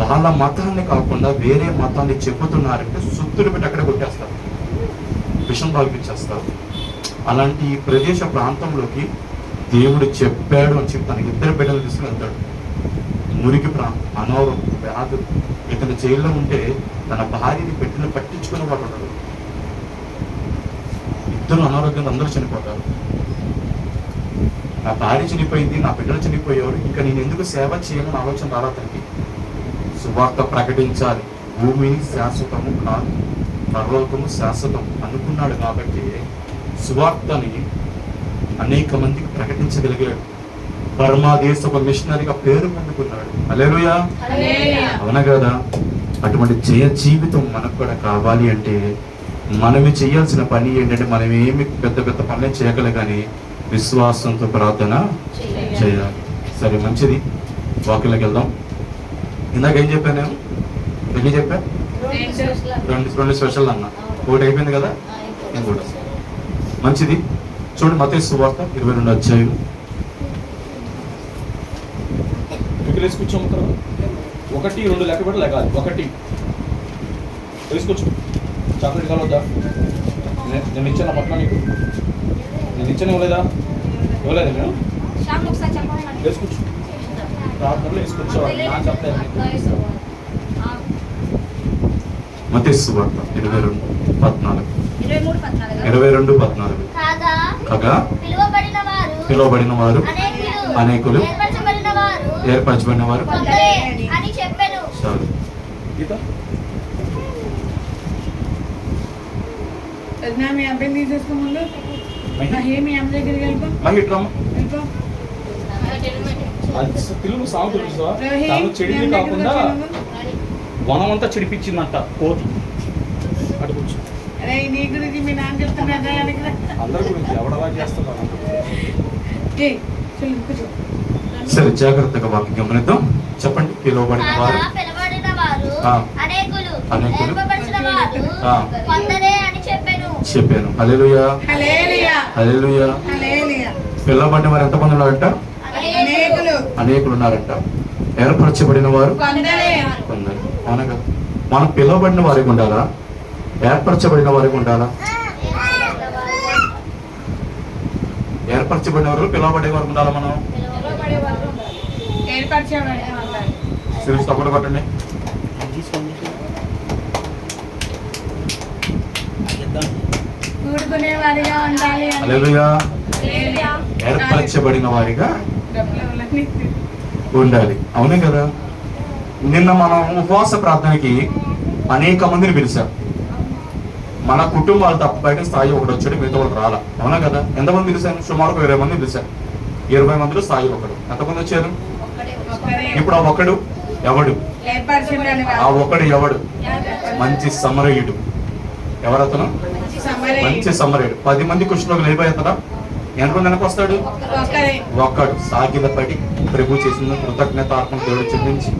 వాళ్ళ మతాన్ని కాకుండా వేరే మతాన్ని చెప్పుతున్నారంటే సుత్తులు పెట్టి అక్కడ కొట్టేస్తారు. విషం తాగిపించేస్తారు. అలాంటి ప్రదేశ ప్రాంతంలోకి దేవుడు చెప్పాడు అని చెప్పి తనకి ఇద్దరు బిడ్డలు తీసుకుని వెళ్తాడు. మురికి ప్రాంతం అనారోగ్యం వ్యాధులు ఇతను జైల్లో ఉంటే తన భార్యని పెట్టిన పట్టించుకునే వాడు ఉండడు. ఇద్దరు అనారోగ్యంతో అందరూ చనిపోతారు. నా భార్య చనిపోయింది నా బిడ్డలు చనిపోయారు ఇంకా నేను ఎందుకు సేవ చేయాలని ఆలోచన రాలా అతనికి సువార్త ప్రకటించాలి. భూమి శాశ్వతము కాదు పరలోకము శాశ్వతం అనుకున్నాడు కాబట్టి సువార్తని అనేక మందికి ప్రకటించగలిగాడు. బర్మా దేశ ఒక మిషనరీగా పేరు పొందుకున్నాడు. అలేలుయా అవునా కదా? అటువంటి జయ జీవితం మనకు కూడా కావాలి అంటే మనమే చేయాల్సిన పని ఏంటంటే మనం ఏమి పెద్ద పెద్ద పనులు చేయగలం కానీ విశ్వాసంతో ప్రార్థన చేయాలి. సరే మంచిది. వాక్యంలోకి వెళ్దాం. ఇందాక ఏం చెప్పాను నేను? ఎన్ని చెప్పా? రెండు రెండు స్పెషల్ అన్న. ఒకటి అయిపోయింది కదా? ఇంకోటి మంచిది. చూడండి మత సువార్త ఇరవై రెండు అధ్యాయం మిగిలి కూర్చోము తర్వాత. ఒకటి రెండు లెక్క పెట్టి లెక్కాలి ఒకటి వేసుకొచ్చు చాక్లెట్ కలవద్దా? నేను ఇచ్చాను పట్ల నీకు? నేను ఇచ్చాను ఇవ్వలేదా? ఇవ్వలేదు నేను? వేసుకొచ్చు ప్రార్థనలో చెప్పలేదు ఇరవై రెండు పద్నాలుగు. ఇరవై రెండు కాగా? పిలువబడిన వారు అనేకులు. అనేకులు. ఏర్పరచబడిన వారు ఏర్పరచబడిన వారు కొందరే అని చెప్పాను. చాలు. గీత వదినా, మీ అబ్బాయిని తీసేసుకో ముందు మహి మీ అమ్మ దగ్గరికి వెళ్ళిపో మళ్ళీ ఇట్లా అమ్మ. వెళ్ళిపో అది పిల్లలు సాగు తెలుసా? తను చెడిది కాకుండా నువ్వు. వనమంతా చెడిపించిందంట కోతి. అటు కూర్చో. అందరి గురించి ఎవడలా చేస్తున్నారు సరే జాగ్రత్తగా వాక్యం గమనిద్దాం. చెప్పండి పిలువబడిన వారు పిలువబడిన. అనేకులు చెప్పాను. చెప్పాను. హల్లెలూయా. హలేలియా హల్లెలూయా. హలేలియా పిల్లబడిన వారు ఎంతమంది ఉన్నారంట? అనేకులు ఉన్నారంట ఏర్పరచబడిన వారు కదా మనం పిలువబడిన వారికి ఉండాలా? ఏర్పరచబడిన వారికి ఉండాలా? ఏర్పరచబడిన వారు పిలువబడే వారికి ఉండాలా మనం సిరీస్ తప్పుడు హల్లెలూయా. ఏర్పరచబడిన వారిగా. ఉండాలి. అవునే కదా? నిన్న మనం ఉపవాస ప్రార్థనకి అనేక మందిని పిలిచాం మన కుటుంబాలు తప్ప బయట స్థాయి ఒకటి వచ్చాడు మిగతా వాళ్ళు రాలా. అవునా కదా? ఎంతమంది పిలిచాను సుమారు ఒక ఇరవై మంది పిలిచాను ఇరవై మందిలో స్థాయి ఒకడు. ఎంతమంది వచ్చారు? ఇప్పుడు ఆ ఒకడు ఎవడు? ఆ. ఒకడు ఎవడు? మంచి సమరయుడు. ఎవరతను. మంచి సమరయుడు. పది మంది కృష్ణులకు నిలిపోతాడా ఎంతమంది వెనక వస్తాడు ఒక్కరే ఒక్కడు. సాగిల పడి ప్రభు చేసిన కృతజ్ఞతాత్మక దేవుడు చెల్లించి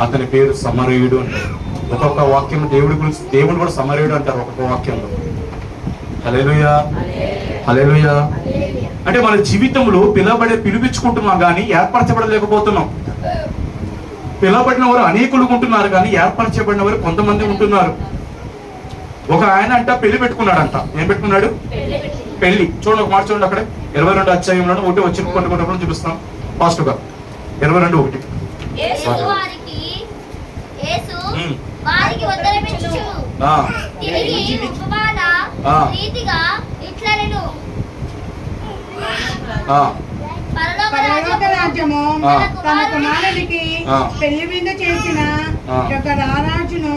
అతని పేరు సమరయుడు అంటారు ఒక్కొక్క వాక్యం దేవుడి గురించి దేవుడు కూడా సమరయుడు అంటారు ఒక్కొక్క వాక్యంలో. హలేలుయా హలేలుయా అంటే మన జీవితంలో పిలవబడే పిలిపించుకుంటున్నాం కానీ ఏర్పరచబడలేకపోతున్నాం. పిలవబడిన వారు అనేకులు ఉంటున్నారు కానీ ఏర్పరచబడిన వారు కొంతమంది ఉంటున్నారు. ఒక ఆయన అంట పెళ్ళి పెట్టుకున్నాడంట. ఏం పెట్టుకున్నాడు. పెళ్ళి చూడండి ఒక మాట చూడండి అక్కడ ఇరవై రెండు అధ్యాయంలో ఒకటి వచ్చి కొన్ని కొన్ని చూపిస్తాం ఫాస్ట్గా ఇరవై రెండు ఒకటి యేసు వారికి యేసు ఉమ్. వారికి ఉత్తరమిచ్చు ఆ, తిరిగి ఉపమాన ఆ. రీతిగా ఇట్లనెను ఆ, పరలోక పరలోక రాజ్యము. తన కుమారుడికి. పెళ్ళి విందు చేసిన. యొక్క రారాజును.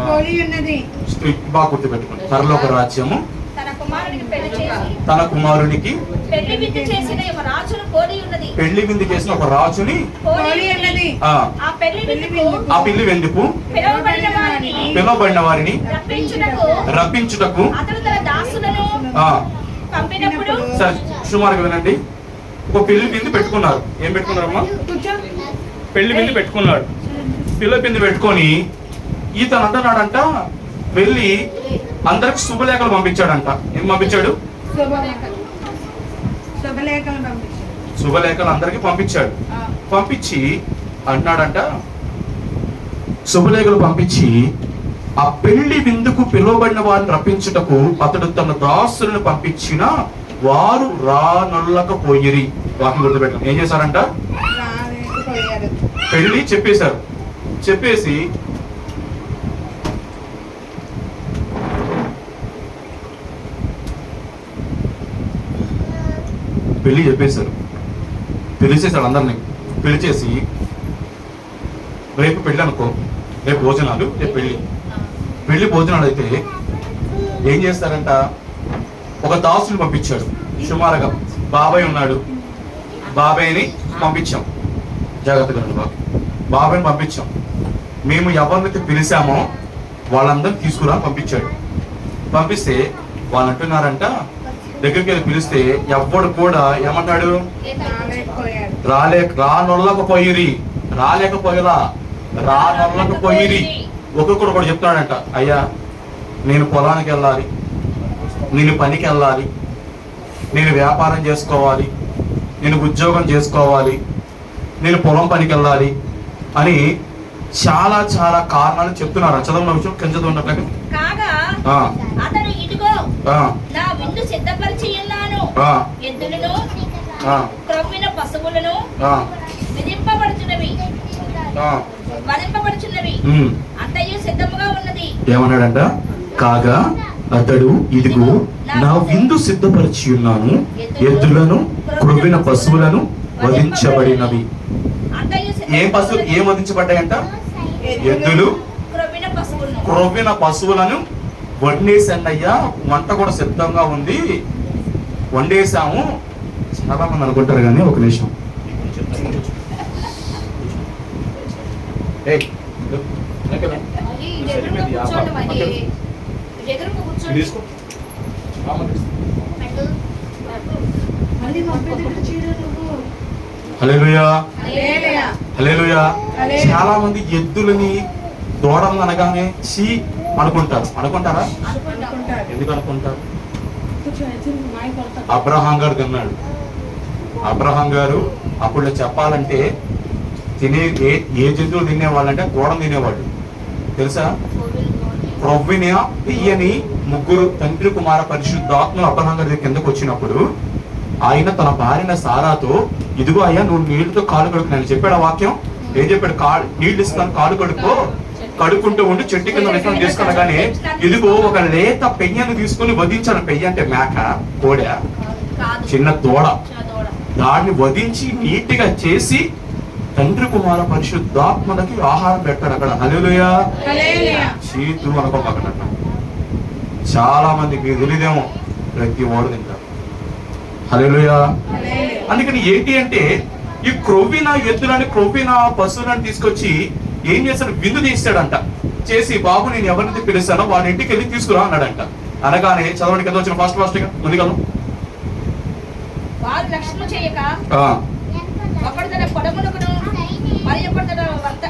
పోలి ఉన్నది బాగా గుర్తుపెట్టుకోండి పరలోక రాజ్యము తన కుమారునికి పెళ్ళి విందు చేసిన ఒక రాజును కోడి ఉన్నది. పెళ్ళి విందు చేసిన ఒక రాజుని పోలి ఉన్నది. ఆ. పెళ్ళి విందుకు పిల్లి వెందుకు పిలువబడిన వారిని పిలువబడిన వారిని రప్పించుటకు రప్పించుటకు అతడు తన దాసులను ఆ. పంపినప్పుడు సరే సుమారుగా వినండి. ఒక పెళ్ళి విందు పెట్టుకున్నారు. ఏం పెట్టుకున్నారమ్మా? పెళ్ళి విందు పెట్టుకున్నాడు. పిల్ల బిందు పెట్టుకొని ఈతను అంటున్నాడంట వెళ్ళి అందరికి శుభలేఖలు పంపించాడంట. ఏం పంపించాడు? శుభలేఖలు. అందరికి పంపించాడు. పంపించి అంటున్నాడంట శుభలేఖలు పంపించి ఆ పెళ్ళి విందుకు పిలువబడిన వారిని రప్పించుటకు అతడు తన దాసులను పంపించిన వారు రానొల్లకపోయిరి. వాక్యం గుర్తుపెట్టండి ఏం చేశారంట? పెళ్ళి చెప్పేశారు. చెప్పేసి పెళ్ళి చెప్పేశారు. పిలిచేశాడు అందరిని. పిలిచేసి రేపు పెళ్ళి అనుకో రేపు భోజనాలు రేపు పెళ్ళి. పెళ్ళి భోజనాలు అయితే ఏం చేస్తారంట? ఒక దాసుని పంపించాడు. సుమారుగా బాబాయ్ ఉన్నాడు. బాబాయ్ని పంపించాం. జాగ్రత్తగా బాబు. బాబాయ్ని పంపించాం. మేము ఎవరినైతే పిలిచామో వాళ్ళందరూ తీసుకురా పంపించాడు. పంపిస్తే వాళ్ళు అంటున్నారంట దగ్గరికి వెళ్ళి పిలిస్తే ఎవ్వడు కూడా ఏమన్నాడు రాలే రానొల్లకపోయిరి. రాలేకపోయిరా రానొల్లకపోయిరి. ఒక్కొక్కడు కూడా చెప్తున్నాడంట అయ్యా నేను పొలానికి వెళ్ళాలి. నేను పనికి వెళ్ళాలి. నేను వ్యాపారం చేసుకోవాలి. నేను ఉద్యోగం చేసుకోవాలి. నేను పొలం పనికి వెళ్ళాలి. అని చాలా చాలా కారణాలు చెప్తున్నారు చదవన విషయం కింద నా విందు సిద్ధపరిచి ఉన్నాను ఎద్దులను పశువులను విధింపబడుచున్నవి. వధింపబడుచున్నవి. అంతయు సిద్ధముగా ఉన్నది. ఏమన్నాడంట? కాగా అతడు ఇదిగో నా విందు సిద్ధపరిచి ఉన్నాను ఎద్దులను క్రొవ్విన పశువులను వధించబడినవి. ఏం పశువులు ఏం వధించబడ్డాయంట? ఎద్దులు క్రొవ్విన పశువులను వండేసండి అయ్యా వంట కూడా సిద్ధంగా ఉంది. వండేసాము చాలా మంది అనుకుంటారు కానీ ఒక నిమిషం. చాలా మంది ఎద్దులని దూడం అనగానే చీ అనుకుంటారు. అనుకుంటారా? అనుకుంటాం. అనుకుంటారు? ఎందుకు అనుకుంటారు అబ్రహాం గారు తిన్నాడు అబ్రహాం గారు అప్పుడు చెప్పాలంటే తినే ఏ ఏ జంతువులు తినేవాళ్ళంటే దూడం తినేవాళ్ళు. తెలుసా? ప్రవ్విన తీయని ముగ్గురు తండ్రి కుమార పరిశుద్ధాత్మలు అబ్రహాం గారి కిందకు వచ్చినప్పుడు ఆయన తన భార్యన సారాతో ఇదిగో అయ్యా నువ్వు నీళ్ళతో కాలు కడుకు నేను చెప్పాడు ఆ వాక్యం? ఏం చెప్పాడు? కాలు నీళ్ళు ఇస్తాను కాలు కడుక్కో. కడుక్కుంటూ ఉండి చెట్టు కింద విషయం తీసుకునగానే ఇదిగో ఒక లేత పెయ్యను తీసుకుని వధించాను. పెయ్య అంటే మేక కోడె. చిన్న దూడ. దాన్ని వధించి నీట్గా చేసి తండ్రి కుమార పరిశుద్ధాత్మలకి ఆహారం పెట్టాడు అక్కడ. హల్లెలూయా. చీతు అనుకోమక్కడ చాలా మంది మీకు తెలియదేమో ప్రతి వాడు తింటారు. హల్లెలూయా. అందుకని ఏంటి అంటే ఈ క్రొవ్విన ఎద్దులని క్రొవ్విన పశువులను తీసుకొచ్చి ఏం చేస్తాడు విందు తీస్తాడంట. చేసి బాబు నేను ఎవరిని పిలుస్తానో వాడి ఇంటికి వెళ్ళి తీసుకురా అన్నాడంట. అనగానే చదవండి కదా వచ్చిన ఫాస్ట్ ఫాస్ట్గా వారు లక్ష్యం చేయక ఒకడు తన పొడమునకును మరి ఒకడు తన వర్త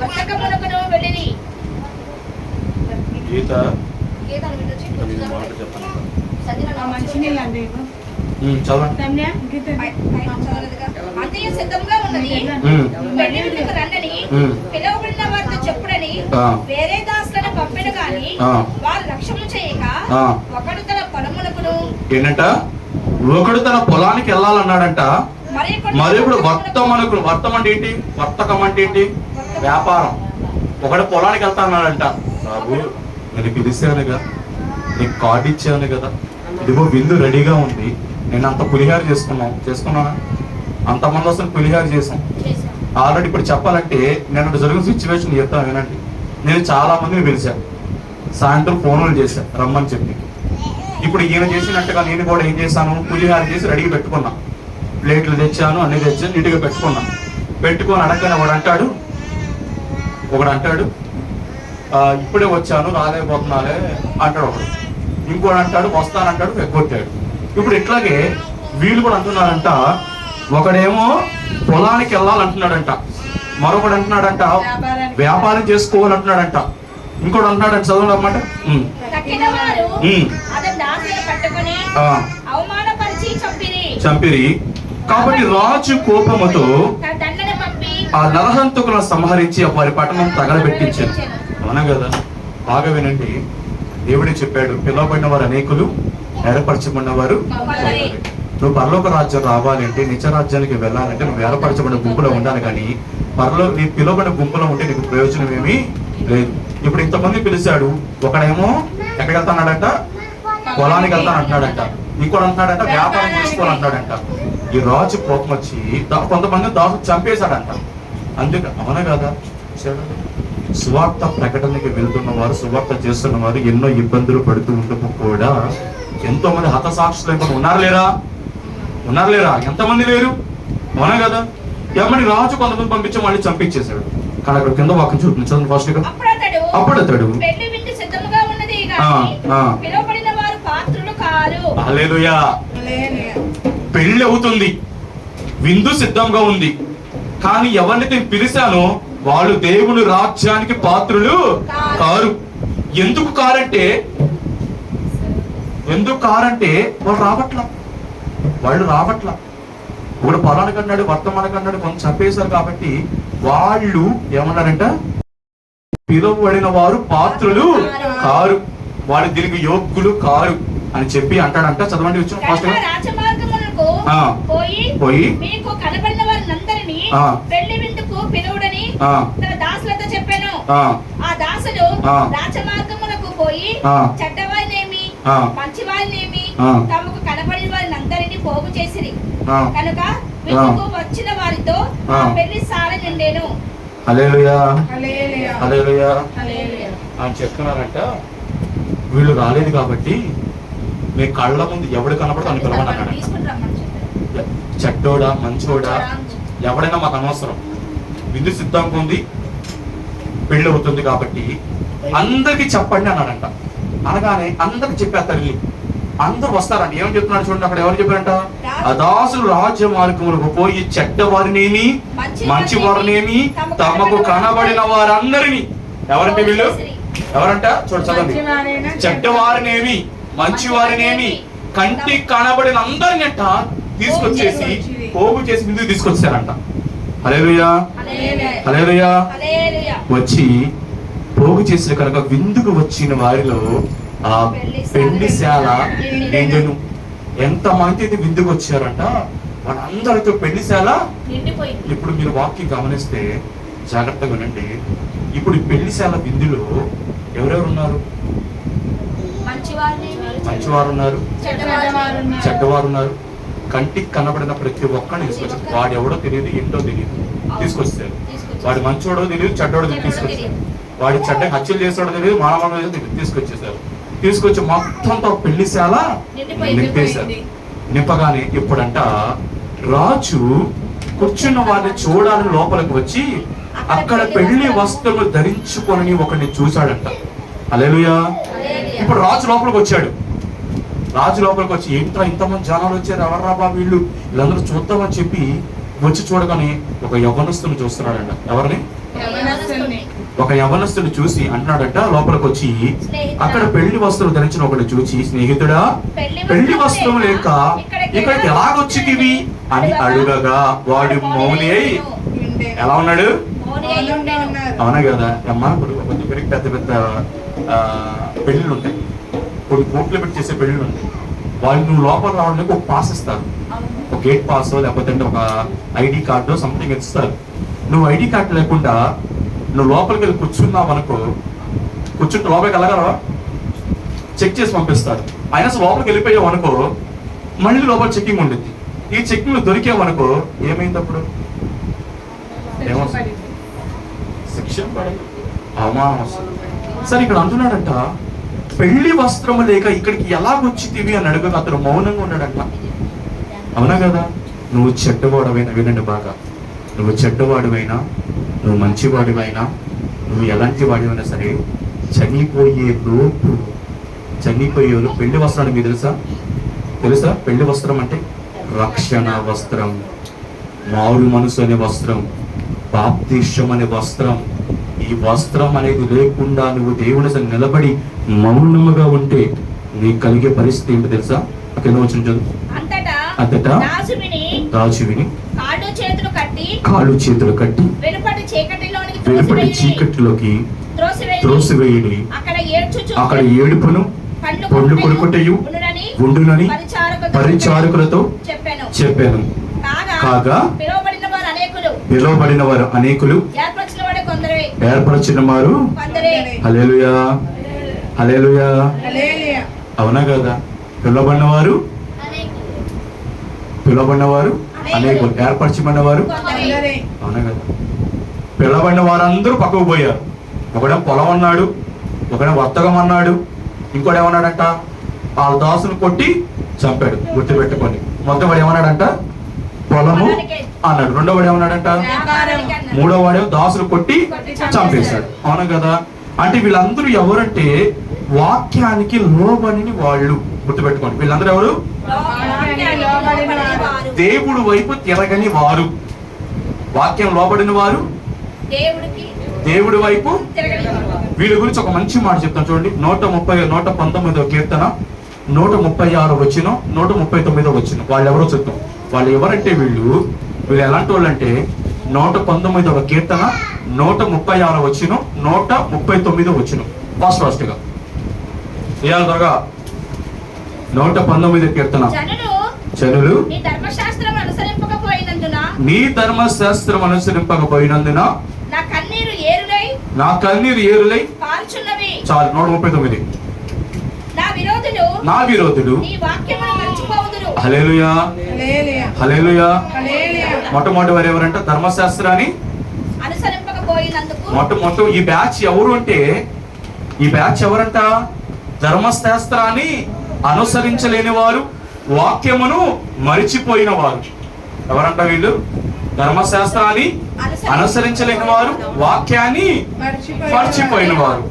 వర్తకమునకును వెళ్ళిరి. గీత. చదవండి. అంతయు సిద్ధంగా ఉన్నది. రండని. పిలువబడిన వారితో చెప్పుడని. వేరే దాసులను పంపిన గాని. వారు లక్ష్యము చేయక. ఒకడు తన పొలమునకును ఏంటంట? ఒకడు తన పొలానికి వెళ్ళాలన్నాడంట. మరి ఇప్పుడు వర్తమనుకు వర్తం అంటే ఏంటి? వర్తకం అంటే ఏంటి? వ్యాపారం. ఒకడు పొలానికి వెళ్తా అన్నాడంట బాబు నేను పిలిచానుగా నీకు కార్డు ఇచ్చాను కదా. ఇదిగో విందు రెడీగా ఉంది. నేను అంత పులిహార చేసుకున్నాం చేసుకున్నానా అంతమంది వస్తుంది పులిహార చేసాం. ఆల్రెడీ ఇప్పుడు చెప్పాలంటే నేను జరిగిన సిచ్యువేషన్ చెప్తాను వినండి. నేను చాలా మందిని పిలిచాను సాయంత్రం ఫోన్లు చేశాను రమ్మని చెప్పి. ఇప్పుడు ఈయన చేసినట్టుగా నేను కూడా ఏం చేశాను? పులిహార చేసి రెడీ పెట్టుకున్నా. ప్లేట్లు తెచ్చాను అన్ని తెచ్చాను నీట్గా పెట్టుకున్నా. పెట్టుకొని అడగగానే వాడు అంటాడు ఒకడు అంటాడు "ఆ, ఇప్పుడే వచ్చాను రాలేకపోతున్నాలే అంటాడు ఒకడు. ఇంకోడు అంటాడు వస్తానంటాడు ఎగ్గొట్టాడు. ఇప్పుడు ఇట్లాగే వీళ్ళు కూడా అంటున్నారంట ఒకడేమో పొలానికి వెళ్ళాలంటున్నాడంట. మరొకడు అంటున్నాడంట. వ్యాపారం చేసుకోవాలంటున్నాడంట. ఇంకోటి అంటున్నాడంట చదవండి అన్నమాట చంపిరి. కాబట్టి రాజు కోపముతో ఆ నరహంతకులను సంహరించి వారి పట్టణం తగలబెట్టించాను అవునా కదా? బాగా వినండి. దేవుడే చెప్పాడు పిలువబడిన వారు అనేకులు ఏర్పరచబడిన వారు. నువ్వు పరలోక రాజ్యం రావాలంటే నిత్య రాజ్యానికి వెళ్ళాలంటే నువ్వు ఏర్పరచబడిన గుంపులో ఉండాలి కానీ పరలో నీ పిలువబడిన గుంపులో ఉంటే నీకు ప్రయోజనం ఏమీ లేదు. ఇప్పుడు ఇంతమంది పిలిచాడు ఒకడేమో ఎక్కడికి వెళ్తానంట పొలానికి వెళ్తాను అంటున్నాడంట ఇంకోటి అంటున్నాడంట వ్యాపారం చేసుకోవాలి అంటున్నాడంట ఈ రాజు కోపం వచ్చి కొంతమంది దాసు చంపేశాడంట. అందుకే అవునా కదా? సువార్త ప్రకటనకి వెళ్తున్న వారు సువార్త చేస్తున్న వారు ఎన్నో ఇబ్బందులు పడుతూ ఉండటం కూడా ఎంతో మంది హతసాక్షులు ఉన్నారు లేరా? ఉన్నారు లేరా ఎంతమంది లేరు? అవునా కదా? ఏమని రాజు కొంతమంది పంపించి మళ్ళీ చంపించేశాడు? కానీ అక్కడ కింద వాక్యం చూపించండి ఫస్ట్గా అప్పుడు అతడు అప్పుడు అతడు పెళ్ళి అవుతుంది. విందు సిద్ధంగా ఉంది. కానీ ఎవరినైతే పిలిచానో వాళ్ళు దేవుని రాజ్యానికి పాత్రులు కారు. ఎందుకు కారంటే? ఎందుకు కారంటే వాళ్ళు రావట్లా? వాళ్ళు రావట్లా. ఇప్పుడు పొలానికి అన్నాడు వర్తమానికి అన్నాడు కొంచెం చంపేశారు కాబట్టి వాళ్ళు ఏమన్నారంట? పిలువబడిన వారు పాత్రులు కారు. వాడు దీనికి యోగ్యులు కారు అని చెప్పి అంటాడంట. చదవండి వచ్చి ఫస్ట్. పోయి ఆ. పోయి ఆ. చెడ్డవారినేమి ఆ. మంచివారినేమి ఆ. తమకు కనబడిన వారినందరినీ పోగు చేసిరి. కనుక విందుకు వచ్చిన వారితో ఆ. పెళ్ళి సార నిండేను హల్లెలూయా. హల్లెలూయా. హల్లెలూయా. హల్లెలూయా. అని చెప్తున్నారంట వీళ్ళు రాలేదు కాబట్టి మీ కళ్ళ ముందు ఎవడు కనపడతా అని చెప్పారు. చెడ్డోడా మంచోడా ఎవడైనా మాకు అనవసరం. విందు సిద్ధంగా ఉంది పెళ్ళి అవుతుంది కాబట్టి అందరికి చెప్పండి అన్నాడంట. అనగానే అందరికి చెప్పేస్తారు వెళ్ళి. అందరూ వస్తారంట ఏమని చెప్తున్నాడు చూడండి అక్కడ ఎవరు చెప్పారంట? అదాసులు రాజ్య మార్గములకు పోయి చెడ్డ వారినేమి మంచి వారినేమి తమకు కనబడిన వారందరినీ. ఎవరంటే వీళ్ళు? ఎవరంట? చూడ చదవండి. మంచివారైనా చెడ్డవారినేమి మంచి వారినేమి కంటికి కనబడిన అందరిని అంట తీసుకొచ్చేసి పోగు చేసి ముందుకు తీసుకొచ్చారంట. హల్లెలూయా. హల్లెలూయా. హల్లెలూయా. వచ్చి పోగు చేసిన కనుక విందుకు వచ్చిన వారిలో ఆ పెళ్ళిశాల నిండును. ఎంత మంది అయితే విందుకు వచ్చారంట. వాళ్ళందరితో పెళ్ళిశాల ఇప్పుడు మీరు వాక్యం గమనిస్తే జాగ్రత్తగా వినండి. ఇప్పుడు ఈ పెళ్ళిశాల విందులో ఎవరెవరు ఉన్నారు? మంచివారు ఉన్నారు చెడ్డవారు ఉన్నారు. చెడ్డవారు ఉన్నారు కంటికి కనబడిన ప్రతి ఒక్కరిని తీసుకొచ్చారు. వాడు ఎవడో తెలియదు ఏంటో తెలియదు. తీసుకొచ్చారు. వాడు మంచోడో తెలియదు చెడ్డోడో తెలియదు తీసుకొచ్చారు. వాడి చెడ్డ హత్యలు చేసాడో తెలియదు మానవ తెలియదు తీసుకొచ్చేసారు తీసుకొచ్చి మొత్తంతో పెళ్ళిశాల. నింపేశారు. నింపగానే ఇప్పుడంట రాజు కూర్చున్న వారిని చూడాలని లోపలికి వచ్చి అక్కడ పెళ్ళి వస్త్రము ధరించుకొని ఒకరిని చూశాడంట. అలెలుయా ఇప్పుడు రాజు లోపలికి వచ్చాడు. రాజు లోపలికి వచ్చి ఏంట్రా ఇంతమంది జనాలు వచ్చారు? ఎవర్రా బాబు వీళ్ళు? వీళ్ళందరూ చూద్దామని చెప్పి వచ్చి చూడగానే ఒక యవనస్తుని చూస్తున్నాడంట. ఎవరిని. ఒక యవనస్తుని చూసి అంటున్నాడంట లోపలికి వచ్చి అక్కడ పెళ్ళి వస్త్రం ధరించిన ఒకటి చూసి స్నేహితుడా పెళ్ళి వస్త్రం లేక ఇక్కడికి ఎలాగొచ్చితివి అని అడుగగా వాడు మౌని అయి. ఎలా ఉన్నాడు. అవునా కదా? అమ్మ ఇప్పుడు కొంచెం పెరిగి పెద్ద పెద్ద ఆ, పెళ్ళిళ్ళు ఉంటాయి. కొన్ని కోట్లు పెట్టి చేసే పెళ్ళిళ్ళు ఉంటాయి. వాళ్ళు నువ్వు లోపల రావడానికి ఒక పాస్ ఇస్తారు. ఒక గేట్ పాస్ లేకపోతే అంటే ఒక ఐడి కార్డు సంథింగ్ ఇస్తారు. నువ్వు ఐడి కార్డు లేకుండా నువ్వు లోపలికి వెళ్ళి కూర్చున్నావు అనుకో. కూర్చుంటే లోపలికి వెళ్ళగలవా? చెక్ చేసి పంపిస్తారు అయినా లోపలికి వెళ్ళిపోయావు అనుకో మళ్ళీ లోపల చెక్కింగ్ ఉండిద్ది. ఈ చెక్కింగ్ దొరికావు అనుకో ఏమైంది అప్పుడు? ఏమొస్తుంది? శిక్ష అవమానం సరే ఇక్కడ అంటున్నాడంట పెళ్ళి వస్త్రము లేక ఇక్కడికి ఎలా వచ్చితివి అని అడుగు అతను మౌనంగా ఉన్నాడంట. అవునా కదా? నువ్వు చెడ్డవాడవైనా వినండి బాగా. నువ్వు చెడ్డవాడివైనా నువ్వు మంచివాడివైనా నువ్వు ఎలాంటి వాడివైనా సరే చనిపోయే లోపు చనిపోయే పెళ్ళి వస్త్రాన్ని మీకు తెలుసా? తెలుసా? పెళ్ళి వస్త్రం అంటే రక్షణ వస్త్రం మారు మనసు అనే వస్త్రం బాప్తిష్యం అనే వస్త్రం. ఈ వస్త్రం అనేది లేకుండా నువ్వు దేవుని నిలబడి మౌనముగా ఉంటే నీకు కలిగే పరిస్థితి ఏంటో తెలుసా? అక్కడ వచ్చిన చదువు. అంతటా అంతటా రాజు విని రాజు విని కాళ్ళు చేతులు కట్టి వెలుపటి త్రోసివేయుడి. చీకటిలోకి త్రోసివేయుడి. అక్కడ ఏడుపును పండ్లు కొరుకుటయు ఉండునని పరిచారకులతో చెప్పాను. చెప్పాను. కాగా పిలువబడిన వారు అనేకులు. ఏర్పరచిన వాడే కొందరే. ఏర్పరచిన వారు కొందరే. Hallelujah hallelujah hallelujah. అవునా కదా? పిలువబడిన వారు పిలువబడిన వారు అనేకులు. ఏర్పరచబడిన వారు. అవునా కదా? పిల్లబడిన వారందరూ పక్కకు పోయారు. ఒకడే పొలం అన్నాడు ఒకడే వర్తకం అన్నాడు ఇంకోటి ఏమన్నాడంట? వాళ్ళ దాసును కొట్టి చంపాడు గుర్తుపెట్టుకొని మొత్తం వాడు ఏమన్నాడంట? పొలము అన్నాడు. రెండో వాడు ఏమన్నాడంట. మూడో వాడు దాసును కొట్టి చంపేశాడు. అవునా కదా? అంటే వీళ్ళందరూ ఎవరంటే వాక్యానికి లోబడిని వాళ్ళు. గుర్తుపెట్టుకోండి. వీళ్ళందరూ ఎవరు. దేవుడు వైపు తిరగని వారు. వాక్యం లోబడిన వారు దేవుడి వైపు. వీళ్ళ గురించి ఒక మంచి మాట చెప్తాను చూడండి. నూట ముప్పై నూట పంతొమ్మిదో కీర్తన నూట ముప్పై ఆరు వచ్చిన నూట ముప్పై తొమ్మిదో వచ్చిన వాళ్ళు ఎవరో చెప్తాం. వాళ్ళు ఎవరంటే వీళ్ళు? వీళ్ళు ఎలాంటి వాళ్ళు అంటే నూట పంతొమ్మిదవ కీర్తన నూట ముప్పై ఆరు వచ్చిన నూట ముప్పై తొమ్మిదో వచ్చిన ఫాస్ట్ ఫాస్ట్గా ఇవాళ త్వరగా నూట పంతొమ్మిది కీర్తన. జనులు నీ ధర్మశాస్త్రం అనుసరింపకపోయినందున నీ ధర్మశాస్త్రం అనుసరింపకపోయినందున నా కన్నీరు ఏరులై నా కన్నీరు ఏరులై చాలు నూట ముప్పై తొమ్మిది. నా మర్చిపోవుదురు. హలేలుయా హల్లెలూయా. హలేలుయా హల్లెలూయా. మొట్టమొదటి వారు ఎవరంటే? ధర్మశాస్త్రాన్ని అనుసరింపకపోయినందుకు మొట్టమొదటి ఈ బ్యాచ్ ఎవరు అంటే ఈ బ్యాచ్ ఎవరంట? ధర్మశాస్త్రాన్ని అనుసరించలేని వారు వాక్యమును మరిచిపోయిన వారు. ఎవరంట వీళ్ళు? ధర్మశాస్త్రాన్ని అనుసరించలేని వారు వాక్యాన్ని మర్చిపోయిన వారు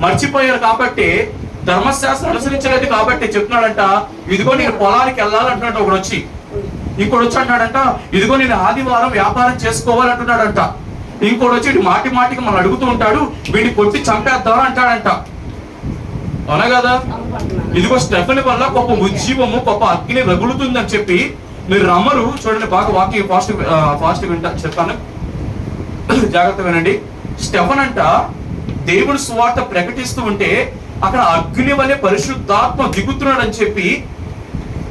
మర్చిపోయారు కాబట్టి ధర్మశాస్త్రం అనుసరించలేదు కాబట్టి చెప్తున్నాడంట ఇదిగో నేను పొలానికి వెళ్ళాలంటున్నాడు ఒకడు వచ్చి ఇంకోటి వచ్చి అంటాడంట ఇదిగో నేను ఆదివారం వ్యాపారం చేసుకోవాలంటున్నాడంట. ఇంకోటి వచ్చి ఇటు మాటి మాటికి మనం అడుగుతూ ఉంటాడు వీడిని కొట్టి చంపేద్దాం అంటాడంట. అవునా కదా? ఇదిగో స్టెఫన్ వల్ల గొప్ప ఉజ్జీవము గొప్ప అగ్ని రగులుతుందని చెప్పి మీరు రమ్మరు. చూడండి బాగా వాకింగ్ ఫాస్ట్ ఫాస్ట్ వింటా చెప్తాను జాగ్రత్త వినండి స్టెఫన్ అంట దేవుడి సువార్త ప్రకటిస్తూ ఉంటే అక్కడ అగ్ని వలె పరిశుద్ధాత్మ దిగుతున్నాడని చెప్పి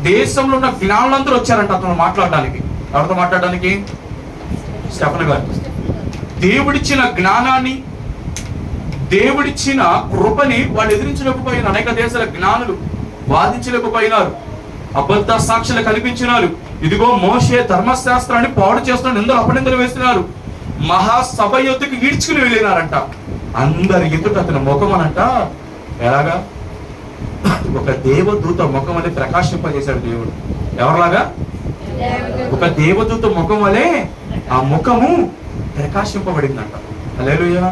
దేశంలో ఉన్న జ్ఞానులందరూ వచ్చారంట అతను మాట్లాడడానికి. ఎవరితో మాట్లాడడానికి? స్టెఫన్ గారు. దేవుడిచ్చిన జ్ఞానాన్ని దేవుడిచ్చిన కృపని వాళ్ళు ఎదిరించలేకపోయిన అనేక దేశాల జ్ఞానులు వాదించలేకపోయినారు. అబద్ధ సాక్షులు కల్పించినారు ఇదిగో మోషే ధర్మశాస్త్రాన్ని పాడు చేస్తున్న నిందలు అపనిందలు వేస్తున్నారు. మహాసభ యొద్దకు ఈడ్చుకుని వెళ్ళినారంట. అందరి ఎదుట అతని ముఖం అనంట ఎలాగా? ఒక దేవదూత ముఖం వలె ప్రకాశింపజేశాడు దేవుడు. ఎవరిలాగా? ఒక దేవదూత ముఖం వలె ఆ ముఖము ప్రకాశింపబడిందంట. అలేలుయా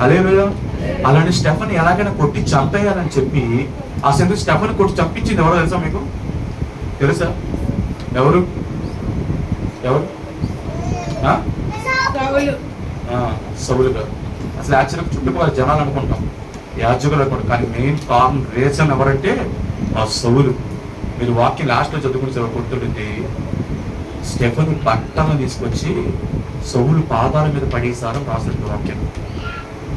అలేలుయా అలాంటి స్టెఫన్ ఎలాగైనా కొట్టి చంపేయాలని చెప్పి ఆ అసలు స్టెఫన్ కొట్టి చంపించింది ఎవరో తెలుసా మీకు? తెలుసా? ఎవరు? ఎవరు? ఆ? సౌలు. ఆ, సౌలు గారు అసలు యాక్చువల్గా చుట్టుపక్కల జనాలు అనుకుంటాం. యాజకులు అనుకుంటాం. కానీ మెయిన్ కారణం రీజన్ ఎవరంటే ఆ సౌలు మీరు వాక్యం లాస్ట్లో చదువుకుని కొడుతుంటే స్టెఫన్ బట్టలను తీసుకొచ్చి సౌలు పాదాల మీద పడేసారని రాసినట్టు వాక్యం.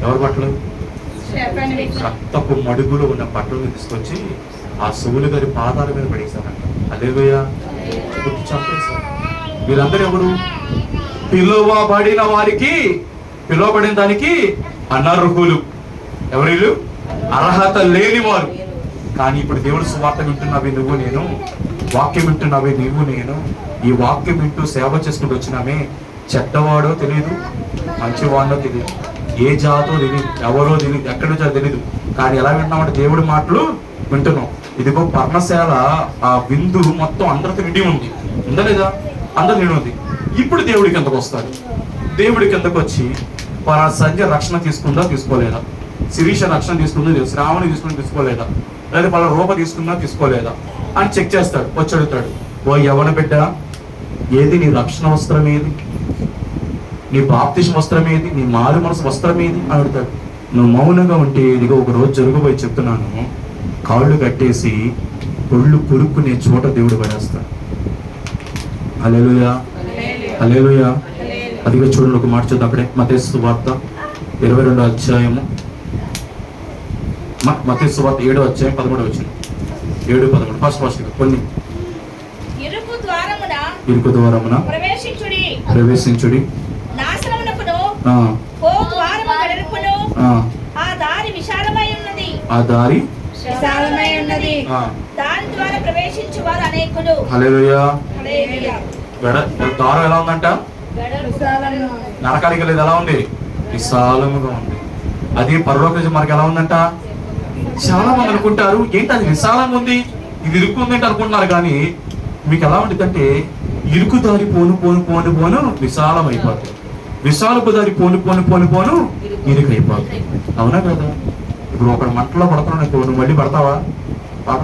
ఎవరు బట్టలు. రక్తపు మడుగులో ఉన్న బట్టలను తీసుకొచ్చి ఆ సౌలు గారి పాదాల మీద పడేశారంట. అదేవయ్యా చంపేశారు. వీళ్ళందరూ ఎవరు? పిలువబడిన వారికి పిలువబడిన దానికి అనర్హులు. ఎవరు అర్హత లేని వారు కానీ ఇప్పుడు దేవుడు సువార్త వింటున్నావే నువ్వు నేను. వాక్యం వింటున్నావే నువ్వు నేను. ఈ వాక్యం వింటూ సేవ చేసుకుంటూ వచ్చినామే. చెడ్డవాడో తెలియదు మంచివాడో తెలియదు ఏ జాతో తెలియదు ఎవరో తెలియదు ఎక్కడి నుంచో తెలియదు కానీ ఎలా వింటున్నామంటే దేవుడి మాటలు వింటున్నాం. ఇదిగో పర్ణశాల ఆ విందు మొత్తం అందరితో నిండి ఉంది. ఉందా లేదా? అందరు నిండి ఉంది. ఇప్పుడు దేవుడి కిందకు వస్తాడు. దేవుడి కిందకు వచ్చి పలా సంధ్య రక్షణ తీసుకుందా తీసుకోలేదా? శిరీష రక్షణ తీసుకుందా శ్రావణి తీసుకుని తీసుకోలేదా? లేదా పలా రూప తీసుకుందా తీసుకోలేదా? అని చెక్ చేస్తాడు వచ్చి అడుగుతాడు ఓ యవన బిడ్డ? ఏది నీ రక్షణ వస్త్రం ఏది? నీ బాప్తిష్ వస్త్రం ఏది? నీ మారు మనసు వస్త్రం ఏది? అని అడుగుతాడు. నువ్వు మౌనంగా ఉంటే ఇదిగో ఒక రోజు జరుగుబోయి చెప్తున్నాను. కాళ్ళు కట్టేసి ఒళ్ళు కొరుక్కునే చోట దేవుడు పడేస్తాడు. Hallelujah hallelujah. అదిగా చూడండి ఒక మాట చూద్దాం అక్కడే. మతేసు వార్త ఇరవై రెండో అధ్యాయము. మతేసు వార్త ఏడో అధ్యాయం పదమూడు వచ్చిన. ఏడు పదమూడు. ఫస్ట్ ఫస్ట్ కొన్ని. ఇరుకు ద్వారమున ప్రవేశించుడి. ఆ, దారి దాని ద్వారా ప్రవేశించు వారు అనేకులు హల్లెలూయా దారం ఎలా ఉందంట? విశాలంగా నరకానికి వెళ్ళేది ఎలా ఉంది? విశాలముగా ఉంది. అది పరలోక మనకి ఎలా ఉందంట? చాలా మంది అనుకుంటారు. ఏంటి అది విశాలంగా ఉంది? ఇది ఇరుక్కు అంటే అనుకుంటున్నారు కానీ మీకు ఎలా ఉంటుందంటే ఇరుకు దారి పోను పోను పోను పోను విశాలం అయిపోతుంది విశాలపు దారి పోను పోను పోను పోను ఇరుకు అయిపోతుంది అవునా కదా? ఇప్పుడు ఒకడు మంటలో పడుతున్నాను అనుకో నువ్వు మళ్ళీ పడతావా? పడ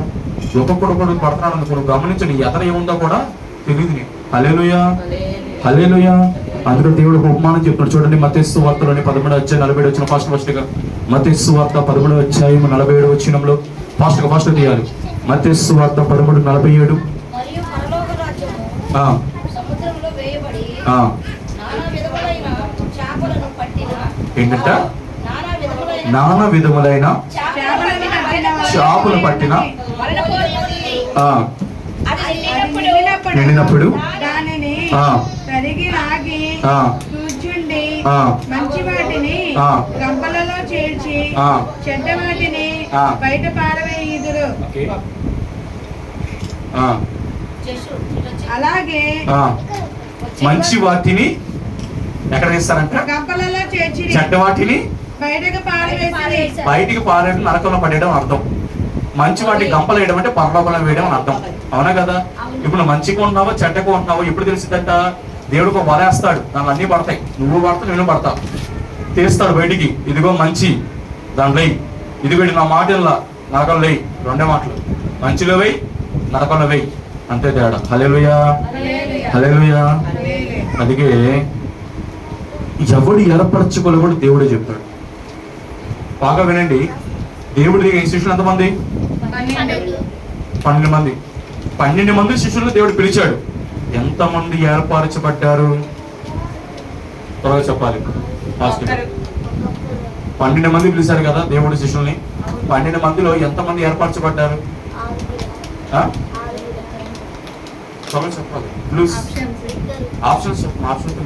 ఒక్కొక్కడు ఒకడు పడుతున్నాడు అనుకో నువ్వు గమనించు ఏముందో కూడా తెలియదు నీకు. హల్లెలూయా. హల్లెలూయా. అందులో దేవుడు ఒక ఉపమానం చెప్తున్నాడు. చూడండి మతేస్తు వార్తలోని పదమూడు వచ్చాయి నలభై ఏడు వచ్చిన ఫాస్ట్ ఫాస్ట్గా మతేస్తు వార్త పదమూడు వచ్చాయి నలభై ఏడు వచ్చినంలో ఫాస్ట్గా ఫాస్ట్ తీయాలి. మతేస్తు వార్త పదమూడు నలభై ఏడు. ఏంటంట? నానా విధములైన చేపలు పట్టిన నిండినప్పుడు. తరిగి కూర్చుండి మంచి వాటిని. గంపలలో చేర్చి. చెడ్డ వాటిని. బయట పారవేయుదురు. అలాగే మంచి వాటిని ఎక్కడ వేస్తారంట? గంపలలో చేర్చి చెడ్డ వాటిని బయటకు పారవేసి బయటికి పారేయడం నరకంలో పడేయడం అర్థం. మంచి వాటి గంపలు వేయడం అంటే పరలోకంలో వేయడం అని అర్థం. అవునా కదా? ఇప్పుడు నువ్వు మంచిగా ఉన్నావో చెడ్డగా ఉన్నావో ఎప్పుడు తెలిసిందంట దేవుడికి ఒక వలేస్తాడు దానిలో అన్ని పడతాయి. నువ్వు పడతావు నేను పడతావు. తీస్తాడు బయటికి. ఇదిగో మంచి దాంట్లో వేయి. ఇదిగో ఇది నా మాట ఇలా నరకంలో వేయి రెండే మాటలు. మంచిలో వేయి నరకంలో వేయి. అంతే తేడా. హలేలుయా హలేలుయా అందుకే ఎవడు ఏర్పరచుకోలే కూడా దేవుడే చెప్తాడు. బాగా వినండి. దేవుడి దగ్గర శిష్యులు ఎంతమంది పన్నెండు మంది. పన్నెండు మంది శిష్యులు దేవుడు పిలిచాడు. ఎంతమంది ఏర్పరచబడ్డారు? త్వరగా చెప్పాలి పన్నెండు మంది పిలిచారు కదా దేవుడి శిష్యుల్ని. పన్నెండు మందిలో ఎంతమంది ఏర్పరచబడ్డారు? త్వరగా చెప్పాలి. ప్లూస్ ఆప్షన్స్ ఆప్షన్స్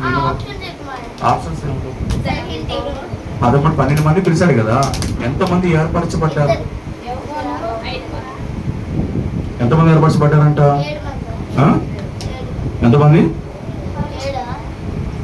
ఆప్షన్స్ పదమూడు పన్నెండు మంది పిలిచాడు కదా. ఎంతమంది ఏర్పరచబడ్డారు? ఎంతమంది ఏర్పరచబడ్డారంట? ఎంతమంది?